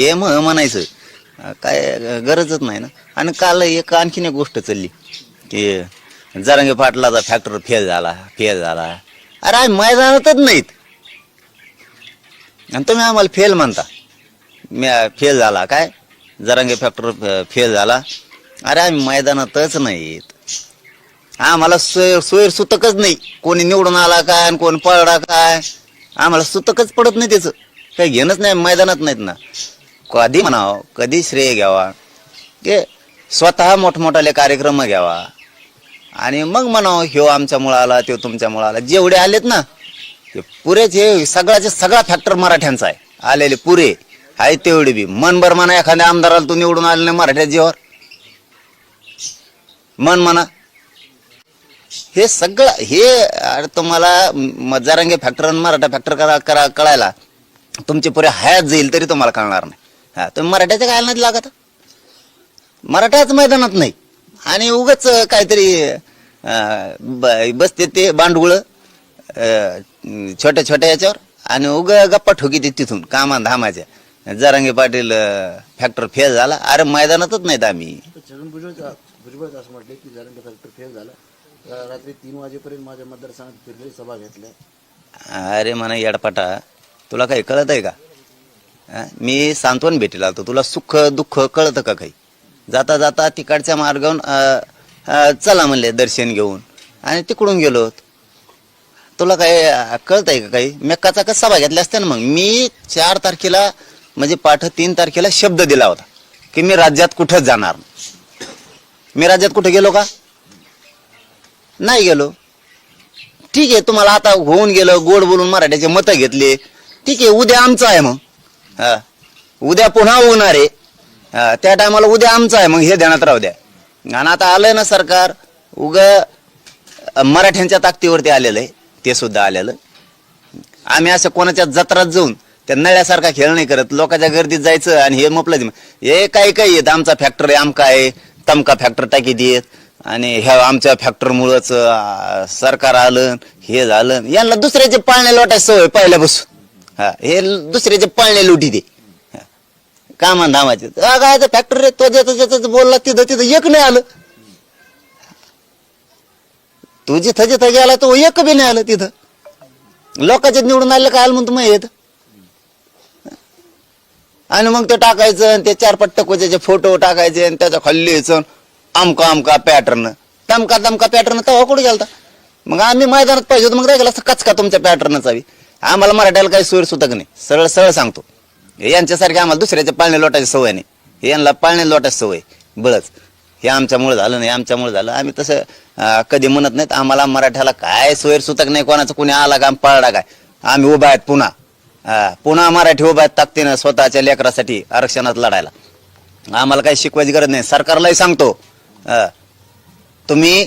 हे म म्हणायचं. अं, काय गरजच नाही ना. आणि काल एक आणखीन एक गोष्ट चालली. की जरांगे पाटलाचा फॅक्टर फेल झाला फेल झाला. अरे आम्ही मैदानातच नाहीत. आणि तुम्ही आम्हाला फेल म्हणता. मी फेल झाला. काय? जरांगे फॅक्टर फेल झाला. अरे आम्ही मैदानातच नाहीत. आम्हाला सोय सोयर सुतकच नाही. कोणी निवडून आला काय आणि कोण पळला काय? आम्हाला सुतकच पडत नाही त्याचं. काही घेणंच नाही मैदानात नाहीत ना. कधी म्हणावं? कधी श्रेय घ्यावा? ते स्वतः मोठमोठाले कार्यक्रम घ्यावा. आणि मग म्हणावं ह्यो आमच्या मुळाला तो तुमच्या मुळाला जेवढे आलेत ना ते पुरेच हे सगळ्याचे सगळा फॅक्टर मराठ्यांचा आहे. आलेले पुरे आहे तेवढे बी. मनभर म्हणा एखाद्या आमदाराला तू निवडून आले नाही मराठ्या जीवावर. मन म्हणा. हे सगळं हे अरे तुम्हाला मजारंगे फॅक्टर आणि मराठा फॅक्टर करा करा कळायला तुमचे पुरे हयात जाईल तरी तुम्हाला कळणार नाही. हा तुम्ही मराठ्याच्या काय नाही लागत? मराठ्याच मैदानात नाही. आणि उगाच काहीतरी अं, बसते ते बांडगुळ छोट्या छोट्या याच्यावर आणि उग गप्पा ठोकी ते तिथून कामा धामाच्या. जरांगे पाटील फॅक्टर फेल झाला. अरे मैदानातच नाहीत आम्ही. छगन भुजबळ भुजबळ असं म्हटले की जरांगे फॅक्टर फेल झाला. अं, रात्री तीन वाजेपर्यंत माझ्या मतदारसंघात फिरले सभा घेतल्या. अरे म्हणा येडपाटा. तुला काही कळत आहे का? मी सांत्वन भेटीला आलतो. तुला सुख दुःख कळतं का काही? जाता जाता तिकडच्या मार्गावर चला म्हणले दर्शन घेऊन. आणि तिकडून गेलो. तुला काय कळत आहे का काही? मेक्काचा का सभा घेतल्या असत्या ना मग? मी चार तारखेला म्हणजे पाठ तीन तारखेला शब्द दिला होता की मी राज्यात कुठंच जाणार? मी राज्यात कुठे गेलो का? नाही गेलो. ठीक आहे तुम्हाला आता होऊन गेलं गोड बोलून मराठ्याचे मतं घेतले. ठीक आहे उद्या आमचं आहे मग. हा. उद्या पुन्हा होणार आहे. हा, त्या टायमाला उद्या आमचं आहे मग हे ध्यानात राहू द्या. आणि आता आलंय ना सरकार उग मराठ्यांच्या ताकदीवरती आलेलं आहे ते सुद्धा आलेलं. आम्ही असं कोणाच्या जत्रात जाऊन त्या नळ्यासारखा खेळ नाही करत. लोकांच्या गर्दीत जायचं आणि हे म्हटलं हे काही काही येत आमचा फॅक्टर आहे आमका आहे तमका फॅक्टर टाकी देत. आणि ह्या आमच्या फॅक्टरमुळंच सरकार आलं हे झालं. यांना दुसऱ्याचे पाळणे लोटायची सवय पहिल्यापासून. हा हे दुसऱ्याचे पाळणे लुटी दे कामा धामाचे काय फॅक्टर तो ज्याचं ज्याचं बोलला तिथं तिथं एक नाही आलं. तू जिथं जिथं गेला तो एक बी नाही आलं तिथं. लोकांचे निवडून आले काय आलं म्हणतो मग येत. आणि मग ते टाकायचं ते चार पट्ट कोच्याचे फोटो टाकायचे आणि त्याच्या खाल्ली यायचं अमका अमका पॅटर्न तमका तमका पॅटर्न तेव्हा कुठे गेलता? मग आम्ही मैदानात पाहिजे होतो मग राहिला असं कचका तुमच्या पॅटर्नचा बी. आम्हाला मराठ्याला काही सोयी सुतक नाही. सरळ सरळ सांगतो. हे यांच्यासारखे आम्हाला दुसऱ्याच्या पाळणे लोटायची सवय नाही. हे यांना पाळणे लोटायची सवय. बळच. हे आमच्यामुळे झालं नाही आमच्यामुळे झालं. आम्ही तसं कधी म्हणत नाहीत आम्हाला मराठ्याला काय सोयर सुतक नाही कोणाचं कोणी आला का पाळला काय आम्ही उभा आहेत पुन्हा. पुन्हा मराठी उभा आहेत ताकदीनं स्वतःच्या लेकरासाठी आरक्षणात लढायला. आम्हाला काही शिकवायची गरज नाही. सरकारलाही सांगतो. तुम्ही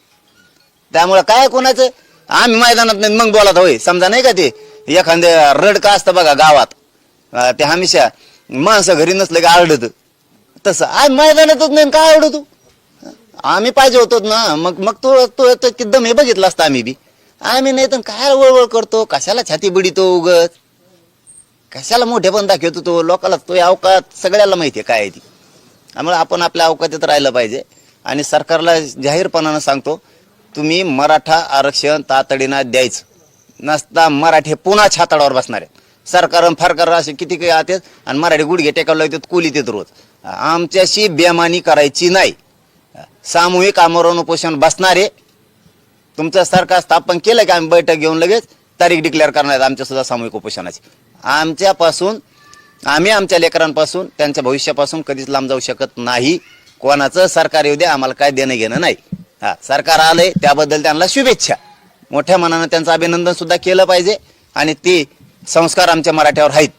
त्यामुळे काय कोणाचं? आम्ही मैदानात नाही मग बोलत होय. समजा नाही का ते? एखाद्या रड का असतं बघा गावात? अं, ते हमेशा माणसं घरी नसलं की आरडत तसं आम्ही मैदानातच नाही आणि काय आवडतो? आम्ही पाहिजे होतो ना. मग मग तो तो तो किती दम हे बघितलं असतं आम्ही बी. आम्ही नाही तर काय वळवळ करतो? कशाला छाती बिडीतो उगत कशाला मोठे पण दाखवतो तो? लोकाला तो अवकात सगळ्याला माहिती आहे काय आहे ती. त्यामुळे आपण आपल्या अवकाशात राहिलं पाहिजे. आणि सरकारला जाहीरपणानं सांगतो तुम्ही मराठा आरक्षण तातडीनं द्यायचं. नसता मराठे पुन्हा छाताडावर बसणार आहेत. सरकार फारकार असे किती काही आतात आणि मराठी गुडघे टेकावला येतात कुली येतात रोज. आमच्याशी बेमानी करायची नाही. सामूहिक आमरण उपोषण बसणारे तुमचं सरकार स्थापन केलं की? आम्ही बैठक घेऊन लगेच तारीख डिक्लेअर करणार आहेत सामूहिक उपोषणाची. आमच्यापासून आम्ही आमच्या लेकरांपासून त्यांच्या भविष्यापासून कधीच लांब जाऊ शकत नाही. कोणाचं सरकार येऊ द्या आम्हाला काय देणं घेणं नाही. हा सरकार आलंय त्याबद्दल त्यांना शुभेच्छा. मोठ्या मनानं त्यांचं अभिनंदन सुद्धा केलं पाहिजे आणि ते संस्कार आमच्या मराठ्यावर आहेत.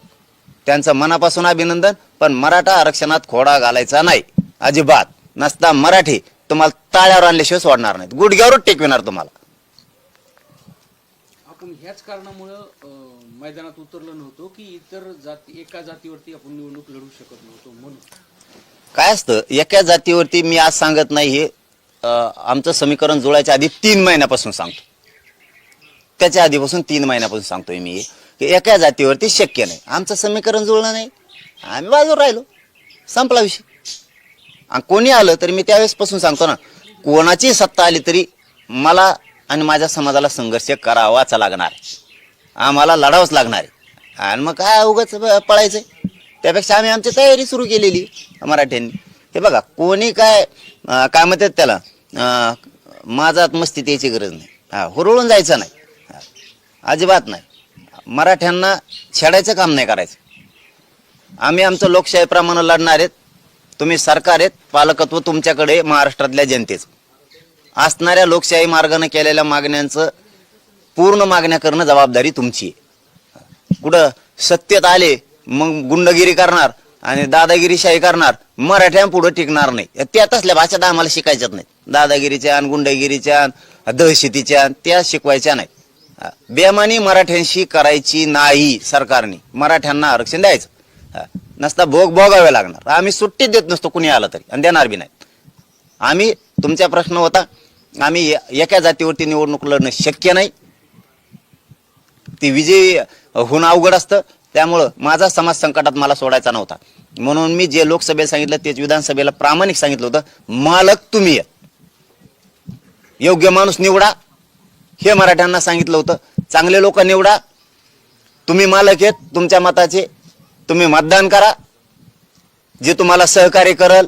त्यांचं मनापासून अभिनंदन पण मराठा आरक्षणात खोडा घालायचा नाही. अजिबात. नसता मराठी तुम्हाला ताळ्यावर आणल्याशिवाय सोडणार नाहीत. गुडघ्यावरच टेकविणार तुम्हाला. आपण ह्याच कारणामुळं मैदानात उतरलो नव्हतो की इतर जाती एका जातीवरती आपण निवडणूक लढू शकत नव्हतो म्हणून. काय असतं एका जातीवरती मी आज सांगत नाही हे आमचं समीकरण जुळायच्या आधी तीन महिन्यापासून सांगतो. त्याच्या आधीपासून तीन महिन्यापासून सांगतोय मी. हे, की एका जातीवरती शक्य नाही. आमचं समीकरण जुळलं नाही. आम्ही बाजूवर राहिलो. संपला विषय. आणि कोणी आलं तरी मी त्यावेळेसपासून सांगतो ना कोणाची सत्ता आली तरी मला आणि माझ्या समाजाला संघर्ष करावाच लागणार. आहे. आम्हाला लढावंच लागणार आहे. आणि मग काय उगाच पळायचं आहे त्यापेक्षा आम्ही आमची तयारी सुरू केलेली मराठ्यांनी. हे बघा कोणी काय काय म्हणतात त्याला? माझात मस्ती त्याची गरज नाही. हा हुरळून जायचं नाही. अजिबात नाही. मराठ्यांना छेडायचं काम नाही करायचं. आम्ही आमचं लोकशाहीप्रमाणे लढणार आहेत. तुम्ही सरकार आहेत. पालकत्व तुमच्याकडे महाराष्ट्रातल्या जनतेचं. असणाऱ्या लोकशाही मार्गाने केलेल्या मागण्यांचं पूर्ण मागण्या करणं जबाबदारी तुमची आहे. कुठं सत्तेत आले मग गुंडगिरी करणार आणि दादागिरीशाही करणार मराठ्यांपुढं टिकणार नाही. त्या तसल्या भाषा तर आम्हाला शिकायच्याच नाही दादागिरीच्या आणि गुंडगिरीच्या दहशतीच्या त्या शिकवायच्या नाहीत. बेमानी मराठ्यांशी करायची नाही सरकारने. मराठ्यांना आरक्षण द्यायचं. नसता भोग भोगावे लागणार. आम्ही सुट्टी देत नसतो कुणी आलं तरी. आणि देणार बी नाही आम्ही तुमचा प्रश्न होता आम्ही एका जातीवरती निवडणूक लढणं शक्य नाही. ती विजयी होणं अवघड असतं. त्यामुळं माझा समाज संकटात मला सोडायचा नव्हता. म्हणून मी जे लोकसभेला सांगितलं तेच विधानसभेला प्रामाणिक सांगितलं होतं. मालक तुम्ही आहे योग्य माणूस निवडा. हे मराठ्यांना सांगितलं होतं. चांगले लोक निवडा. तुम्ही मालक आहेत तुमच्या मताचे. तुम्ही मतदान करा. जे तुम्हाला सहकार्य करल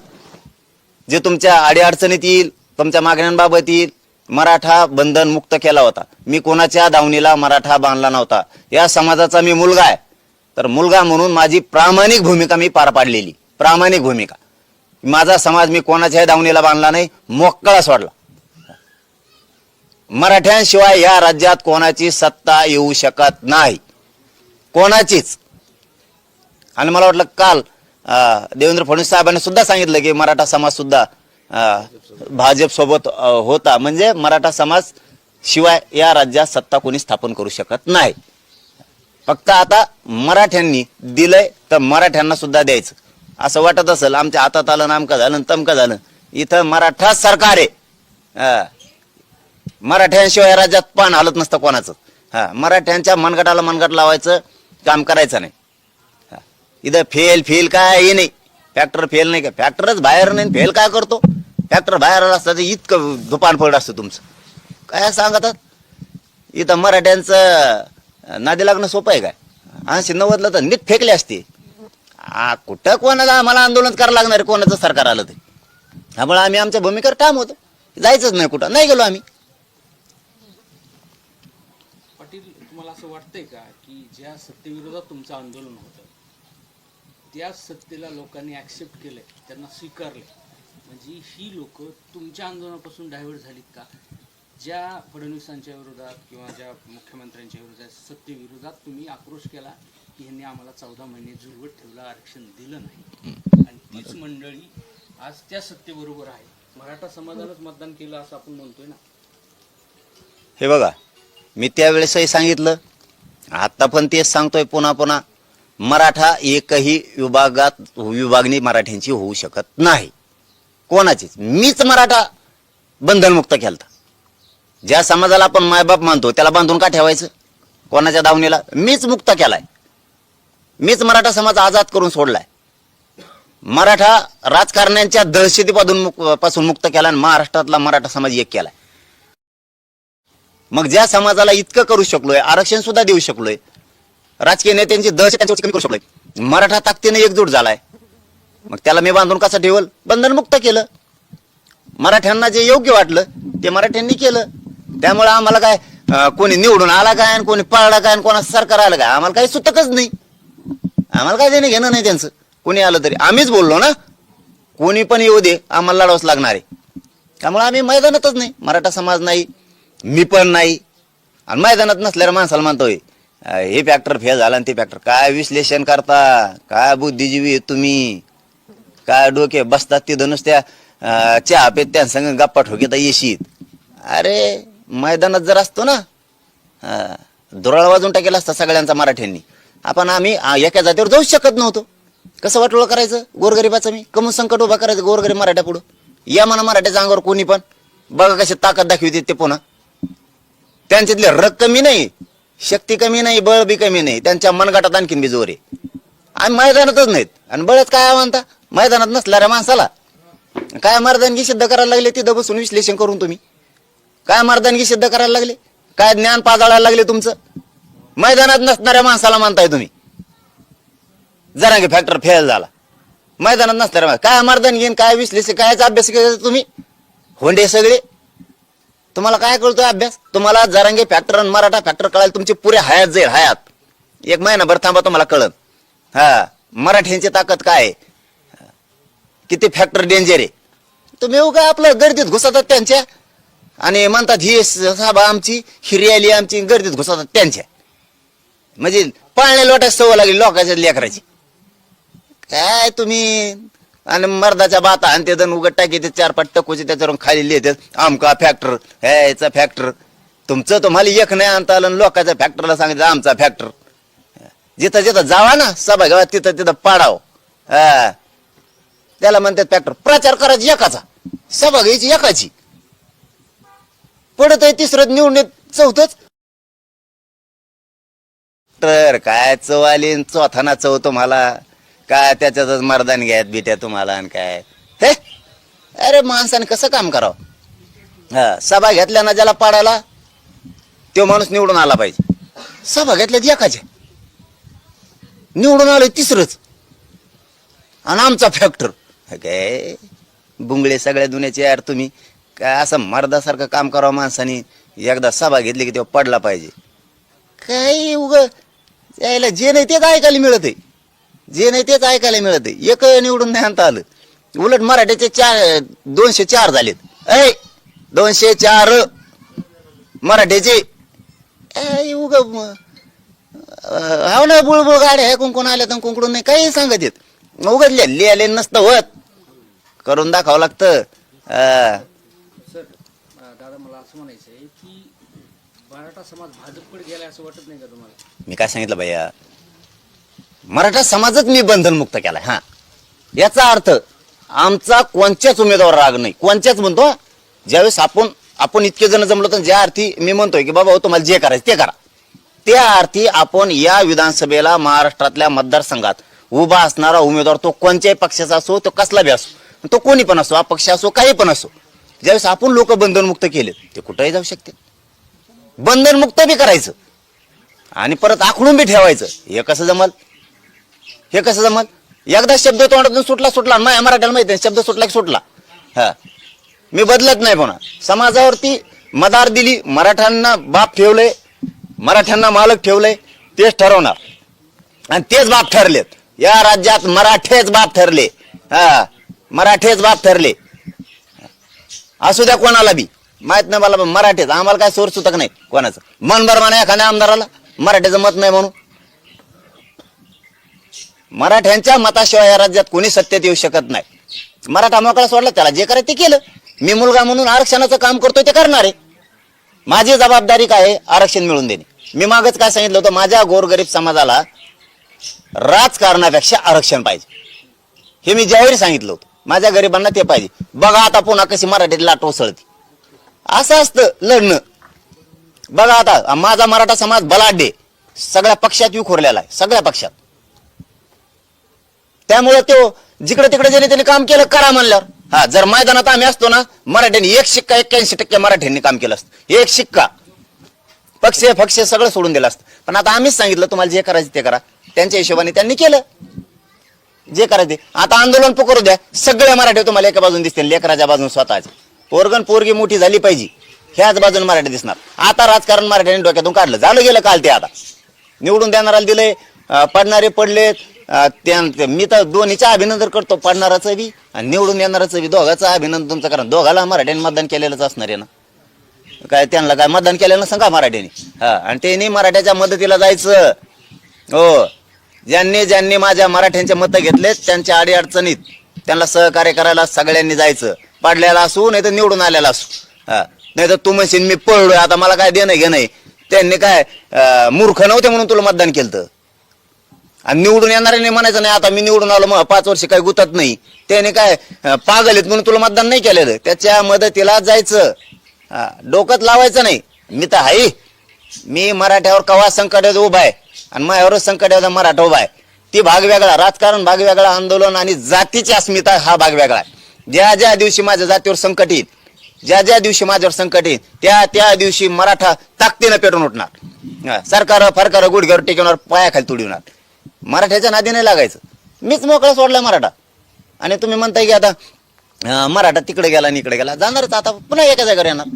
जे तुमच्या अडीअडचणीत येईल तुमच्या मागण्यांबाबत येईल मराठा बंधन मुक्त केला होता. मी कोणाच्या दावणीला मराठा बांधला नव्हता. या समाजाचा मी मुलगा आहे. तर मुलगा म्हणून माझी प्रामाणिक भूमिका मी पार पाडलेली. प्रामाणिक भूमिका. माझा समाज मी कोणाच्याही दावणीला बांधला नाही. मोकळा सोडला. मराठ्यांशिवाय या राज्यात कोणाची सत्ता येऊ शकत नाही. कोणाचीच. आणि मला वाटलं काल देवेंद्र फडणवीस साहेबांनी सुद्धा सांगितलं की मराठा समाज सुद्धा भाजप सोबत होता. म्हणजे मराठा समाज शिवाय या राज्यात सत्ता कोणी स्थापन करू शकत नाही. फक्त आता मराठ्यांनी दिलंय तर मराठ्यांना सुद्धा द्यायचं. असं वाटत असेल आमच्या हातात आलं नामकं झालं तमकं झालं. इथं मराठा सरकार आहे. हा. मराठ्यांशिवाय राज्यात पान हलत नसतं कोणाचं. हा मराठ्यांच्या मनगटाला मनगट लावायचं काम करायचं नाही. हा. इथं फेल फेल काय हे नाही. फॅक्टर फेल नाही का? फॅक्टरच बाहेर नाही फेल काय करतो? फॅक्टर बाहेर आला तर इतकं दुपान पडलं असतं तुमचं. काय सांगतात इथं मराठ्यांचं नादी लागणं सोपं आहे काय? ऐंशी नव्वदला तर नीट फेकले असते. आ, कुठं कोणाला आम्हाला आंदोलन करायला लागणार आहे? कोणाचं सरकार आलं ते त्यामुळे आम्ही आमच्या भूमिकेवर काम होतो. जायचंच नाही कुठं. नाही गेलो आम्ही पाटील तुम्हाला असं वाटतंय का की ज्या सत्तेविरोधात तुमचं आंदोलन होतं त्या सत्तेला लोकांनी ॲक्सेप्ट केलं त्यांना स्वीकारले म्हणजे ही लोक तुमच्या आंदोलनापासून डायव्हर्ट झालीत का? ज्या फडणवीसांच्या विरोधात किंवा ज्या मुख्यमंत्र्यांच्या विरोधात सत्तेविरोधात तुम्ही आक्रोश केला की ह्यांनी आम्हाला चौदा महिने जुळवत ठेवलं आरक्षण दिलं नाही. आणि तीच मंडळी आज त्या सत्तेबरोबर आहे. मराठा समाजानंच मतदान केलं असं आपण म्हणतोय ना. हे बघा मी त्यावेळेसही सांगितलं आता पण तेच सांगतोय पुन्हा पुन्हा मराठा एकही विभागात विभागणी मराठ्यांची होऊ शकत नाही. कोणाचीच. मीच मराठा बंधनमुक्त केलता. ज्या समाजाला आपण मायबाप मानतो त्याला बांधून का ठेवायचं? कोणाच्या दावणीला? मीच मुक्त केलाय. मीच मराठा समाज आजाद करून सोडलाय. मराठा राजकारण्यांच्या दहशतीपासून मुक- पासून मुक्त केला आणि महाराष्ट्रातला मराठा समाज एक केलाय. मग ज्या समाजाला इतकं करू शकलोय आरक्षण सुद्धा देऊ शकलोय राजकीय नेत्यांची दहशत त्यांच्यावरती कमी करू शकलोय मराठा ताकदीने एकजूट झालाय मग त्याला मी बांधून कसं ठेवल? बंधनमुक्त केलं. मराठ्यांना जे योग्य वाटलं ते मराठ्यांनी केलं. त्यामुळे आम्हाला काय कोणी निवडून आला काय आणि कोणी पळला काय आणि कोणाचं सरकार आलं काय? आम्हाला काही सुतकच नाही. आम्हाला काय देणं घेणं नाही त्यांचं. कोणी आलं तरी. आम्हीच बोललो ना. कोणी पण येऊ दे आम्हाला लढावंच लागणार आहे. त्यामुळे आम्ही मैदानातच नाही. मराठा समाज नाही. मी पण नाही. आणि मैदानात नसल्यावर माणसाला म्हणतोय हे फॅक्टर फेल झाला आणि ते फॅक्टर काय विश्लेषण करता? काय बुद्धिजीवी तुम्ही? काय डोके बसतात तिथं नुसत्या चहा पेत त्या संग गप्पा ठोकेता येशीत. अरे मैदानात जर असतो ना दुराळ वाजून टाकेला असता सगळ्यांचा मराठ्यांनी. आपण आम्ही एका जातीवर जाऊच शकत नव्हतो. कसं वाटोळं करायचं? गोरगरिबाचं मी? कमून संकट उभा करायचं गोरगरीब मराठ्या पुढं? या म्हणा मराठ्याच्या अंगावर कोणी पण. बघा कशी ताकद दाखवते ते पुन्हा. त्यांच्यातले रग कमी नाही शक्ती कमी नाही बळ बी कमी नाही. त्यांच्या मनगटात आणखीन बी जोर आहे. आम्ही मैदानातच नाहीत. आणि बळच काय म्हणता? मैदानात नसणाऱ्या माणसाला. काय मर्दानगी सिद्ध करायला लागले? तिथं बसून विश्लेषण करून तुम्ही. काय मर्दानगी सिद्ध करायला लागले? काय ज्ञान पाजाळायला लागले तुमचं? मैदानात नसणाऱ्या माणसाला मानताय तुम्ही. जरा की फॅक्टर फेल झाला. मैदानात नसणाऱ्या काय मर्दानगी काय विश्लेषण कायचा अभ्यास केला तुम्ही? होंडे सगळे. तुम्हाला काय कळतोय अभ्यास? तुम्हाला जरांगे फॅक्टर आणि मराठा फॅक्टर कळायला तुमची पुरे हयात जाईल हयात. एक महिनाभर थांबा तुम्हाला कळत हा मराठ्यांची ताकद काय? किती फॅक्टर डेंजर आहे? तुम्ही उगा आपलं गर्दीत घुसतात त्यांच्या. आणि म्हणतात ही सभा आमची ही रॅली आमची गर्दीत घुसतात त्यांच्या. म्हणजे पाळण्या लोटायची सवय लागली लोकांच्या लेकराची. काय तुम्ही? आणि मर्दाच्या बाता आणि ते उघड टाकी ते चार पाच टकोचे त्याच्यावरून खाली लिहितात आमका फॅक्टर ह्याचा फॅक्टर तुमचं तुम्हाला एक नाही आणता आलं आणि लोकांच्या फॅक्टरला सांगितलं आमचा फॅक्टर जिथं जिथं जावा ना सभा घ्यावा तिथं तिथं पाडाव. हा. त्याला म्हणतात फॅक्टर प्रचार करायची एकाचा. सभा घ्यायची एकाची. पडत आहे तिसरं निवडून चौथच. तर काय चव आली? आणि चौथाना चव तुम्हाला. काय त्याच्यातच मर्दान घ्यायत बिट्या तुम्हाला आणि काय? हे? अरे माणसाने कसं काम करावं? हा सभा घेतल्या ना ज्याला पाडायला तो माणूस निवडून आला पाहिजे. सभा घेतल्यात एकाच्या निवडून आलोय तिसरंच. आणि आमचा फॅक्टर काय? बुंगळे सगळ्या दुनियाचे यार तुम्ही. काय असं मर्दासारखं काम करावं माणसाने? एकदा सभा घेतली की तेव्हा पडला पाहिजे. काय उग? यायला जे नाही तेच ऐकायला मिळत आहे जे नाही तेच ऐकायला मिळत. एक निवडून नाही आणता आलं. उलट मराठीचे चार दोनशे चार झालेत. ऐ दोनशे चार. मराठीचे. ऐ उग हाव ना बुळबुळ गाड्या आहे कुंकून आल्या तर कुंकडून नाही काही सांगत येत. उघडले लिहिले नसतं होत. करून दाखवावं लागतं. दादा मला असं म्हणायचं की मराठा समाज भाजपकडे गेलाय असं वाटत नाही का तुम्हाला? मी काय सांगितलं भैया? मराठा समाजच मी बंधनमुक्त केलाय हा. याचा अर्थ आमचा कोणत्याच उमेदवार राग नाही. कोणत्याच म्हणतो ज्यावेळेस आपण आपण इतके जण जमलो तर ज्या अर्थी मी म्हणतोय की बाबा हो, तुम्हाला जे करायचं ते करा. त्या अर्थी आपण या विधानसभेला महाराष्ट्रातल्या मतदारसंघात उभा असणारा उमेदवार तो कोणत्याही पक्षाचा असो तो कसला बी असो तो कोणी पण असो अपक्ष असो काही पण असो ज्यावेळेस आपण लोक बंधनमुक्त केले ते कुठेही जाऊ शकते. बंधनमुक्त बी करायचं आणि परत आखडून बी ठेवायचं हे कसं जमल? हे कसं जमल? एकदा शब्द तोंडातून सुटला सुटला. माझ्या मराठ्याला माहिती आहे, शब्द सुटला की सुटला. हा. मी बदलत नाही पुन्हा. समाजावरती मदार दिली मराठ्यांना बाप ठेवलंय मराठ्यांना मालक ठेवलंय तेच ठरवणार. आणि तेच बाप ठरलेत. या राज्यात मराठेच बाप ठरले. हा. मराठेच बाप ठरले. असू द्या कोणाला बी. माहीत नाही मला मराठीच. आम्हाला काय सोर सुतक नाही कोणाचं. मन बरं म्हणा एखाद्या आमदाराला. मराठीचं मत नाही म्हणून. मराठ्यांच्या मताशिवाय या राज्यात कोणी सत्तेत येऊ शकत नाही. मराठा मोकळा सोडला त्याला जे करायचं ते केलं. मी मुलगा म्हणून आरक्षणाचं काम करतोय ते करणार. आहे माझी जबाबदारी काय आहे? आरक्षण मिळवून देणे. मी मागच काय सांगितलं होतं? माझ्या गोरगरीब समाजाला राजकारणापेक्षा आरक्षण पाहिजे. हे मी जाहीर सांगितलं होतं. माझ्या गरिबांना ते पाहिजे. बघा आता पुन्हा कशी मराठीत लाट उसळती. असं असतं लढणं. बघा आता माझा मराठा समाज बलाढ्य सगळ्या पक्षात विखुरलेला आहे. सगळ्या पक्षात. त्यामुळे तो जिकडे तिकडे ज्याने त्याने काम केलं करा म्हणल्यावर. हा जर मैदानात आम्ही असतो ना मराठ्यांनी एक शिक्का एक्क्याऐंशी टक्के मराठ्यांनी काम केलं असतं. एक शिक्का. पक्ष पक्ष सगळं सोडून दिलं असतं. पण आता आम्हीच सांगितलं तुम्हाला जे करायचं ते करा. त्यांच्या हिशोबाने त्यांनी केलं. जे करायचे आता आंदोलन पुकारू द्या. सगळे मराठी तुम्हाला एका बाजून दिसतील लेकराच्या बाजून स्वतःच. पोरगण पोरगी मोठी झाली पाहिजे. ह्याच बाजून मराठी दिसणार. आता राजकारण मराठ्यांनी डोक्यातून काढलं. झालं गेलं काल ते आता. निवडून देणाराला दिलंय. पडणारे पडलेत. अं, त्या- मी तर दोन्हीचं अभिनंदन करतो पडणाराचं बी आणि निवडून येणाराचं बी. दोघांचं अभिनंदन तुमचं कारण दोघाला मराठ्याने मतदान केलेलंच असणार आहे ना. काय त्यांना काय मतदान केलेलं सांगा मराठ्यांनी मराठ्याने? हा आणि त्यांनी मराठ्याच्या मदतीला जायचं. हो. ज्यांनी ज्यांनी माझ्या मराठ्यांचे मतं घेतलेत त्यांच्या अडीअडचणीत त्यांना सहकार्य करायला सगळ्यांनी जायचं. पाडलेला असू नाही तर निवडून आलेला असू. हा. नाही तर तू म्हणशील मी पळलोय आता मला काय देणं घेणं त्यांनी काय अं, मूर्ख नव्हते म्हणून तुला मतदान केलं आणि निवडून नाही म्हणायचं नाही आता मी निवडून आलो मग पाच वर्ष काही गुतत नाही. त्याने काय पागल आहेत म्हणून तुला मतदान नाही केलेलं. त्याच्या मदतीला जायचं. डोक्यात डोकत लावायचं नाही. मी तर आहे. मी मराठ्यावर कवा संकट उभा आहे? आणि माझ्यावर संकट मराठा उभा आहे. ती भाग वेगळा राजकारण भाग वेगळा आंदोलन आणि जातीची अस्मिता हा भाग वेगळा आहे. ज्या ज्या दिवशी माझ्या जातीवर संकट येईल ज्या ज्या दिवशी माझ्यावर संकट येईल त्या त्या दिवशी मराठा ताकदीनं पेटून उठणार. सरकार फरकार गुडघ्यावर टेकवणार पायाखाली तुडवणार. मराठ्याच्या नादी नाही लागायचं. मीच मोकळा सोडला मराठा. आणि तुम्ही म्हणताय की आता मराठा तिकडे गेला आणि इकडे गेला. जाणारच आता पुन्हा एका जागेवर येणार.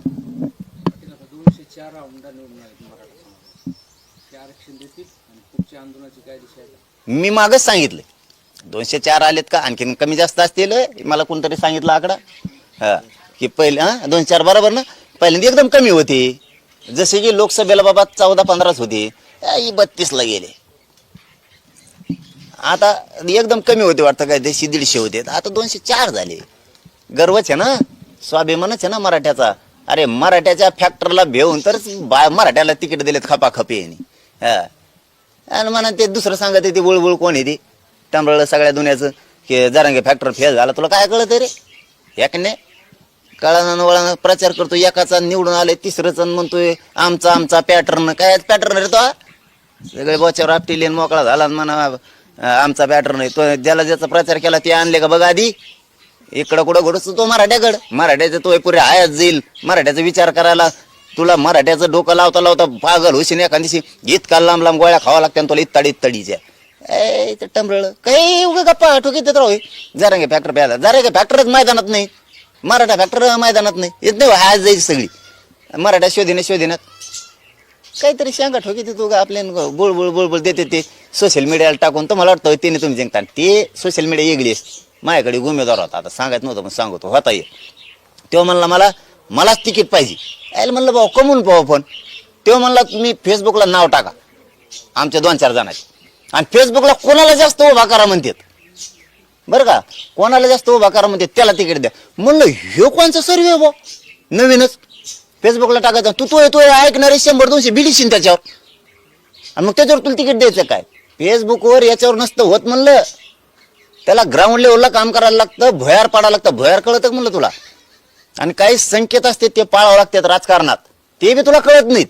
मी मागच सांगितलं. दोनशे चार आलेत का? आणखीन कमी जास्त असतील. मला कोणतरी सांगितलं आकडा. हा की पहिले हा दोन चार बरोबर ना? पहिल्यांदा एकदम कमी होती. जसे की लोकसभेला बाबा चौदा पंधराच होते. आई बत्तीसला गेले. आता एकदम कमी होते वाटतं काय देशी दीडशे होते. आता दोनशे चार झाले. गर्वच आहे ना? स्वाभिमानच आहे ना मराठ्याचा? अरे मराठ्याच्या फॅक्टरला भेऊन तर बा मराठ्याला तिकीट दिलेत खपाखपी यांनी. हा. आणि म्हणा ते दुसरं सांगत ते बुळबुळ कोण आहे ते? तांबळ सगळ्या दुनियाचं. की जरांगे फॅक्टर फेल झाला. तुला काय कळत रे? एकने कळानं वळानं प्रचार करतो एकाचा निवडून आले तिसरंच म्हणतोय आमचा आमचा पॅटर्न काय पॅटर्न रे तो? सगळे बोच्यावर आपटी लेन मोकळा झाला आणि म्हणा आमचा बॅटर नाही. तो ज्याला ज्याचा प्रचार केला ते आणले का बघा आधी? इकडं कुठं घडस तो मराठ्याकड. मराठ्याचं तो पुरे आयात जाईल. मराठ्याचा विचार करायला तुला मराठ्याचं डोकं लावता लावता पागल होशील एका दिवशी. इतका लांब लांब गोळ्या खावा लागत्या आणि तुला इत्ताडी इत्ताडीच्या ए ते टंबळ काही उगा गप्पा ठोकीत देत राहू जरा फॅक्टर प्यायला जरा फॅक्टरच मैदानात नाही. मराठा फॅक्टर मैदानात नाही. येत नाही आज जायची सगळी. मराठा शोधीने शोधीनात काहीतरी शेंगा ठोकी देतो का आपल्या बुळबुळ बुळबुळ देते ते. सोशल मीडियाला टाकून तर मला वाटतं तिने तुम्ही जिंकता. ते सोशल मीडिया वेगळी माझ्याकडे उमेदवार होता. आता सांगायचं नव्हतं पण सांगतो. होता ये तेव्हा म्हणला मला मलाच तिकीट पाहिजे. यायला म्हणलं भाऊ कमवून पाहू पण. तेव्हा म्हणला तुम्ही फेसबुकला नाव टाका. आमच्या दोन चार जणांचे. आणि फेसबुकला कोणाला जास्त उभा करा म्हणतात? बरं का? कोणाला जास्त उभा करा म्हणते त्याला तिकीट द्या. म्हणलं ह्यो कोणचा सर्वे बा नवीनच. फेसबुकला टाकायचा. तू तो येतोय ऐकणारे शंभर दोनशे बिडीशील त्याच्यावर. आणि मग त्याच्यावर तुला तिकीट द्यायचं काय? फेसबुकवर याच्यावर नसतं होत म्हणलं. त्याला ग्राउंड लेवलला काम करायला लागतं भयार पाडायला लागतं. भयार कळत म्हणलं तुला? आणि काही संकेत असते ते पाळावं लागतात राजकारणात. ते बी तुला कळत नाहीत.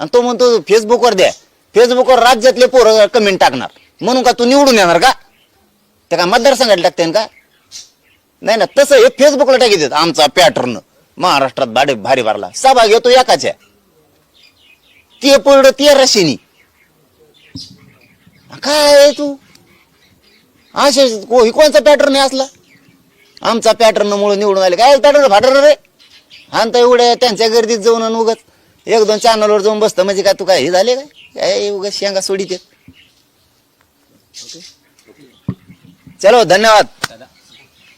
आणि तो म्हणतो फेसबुकवर द्या. फेसबुकवर राज्यातले पोरं कमेंट टाकणार. म्हणून का तू निवडून येणार का? ते का मतदारसंघात टाकते का? नाही ना तसं हे फेसबुकला टाकी आमचा पॅटर्न महाराष्ट्रात भाडे भारी भरला. सहभाग येतो एकाच्या. ते पडलं ते रशिनी. काय आहे तू? असे को- ही कोणचा पॅटर्न आहे असला? आमचा पॅटर्न मुळे निवडून आले. काय पॅटर्न फाटर रे. आणि तर एवढ्या त्यांच्या गर्दीत जाऊन आणि उगाच एक दोन चॅनलवर जाऊन बसतं. म्हणजे काय तू काय हे झाले काय? काय उगाच शेंगा सोडीत चलो धन्यवाद. दादा.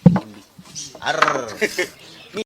अर.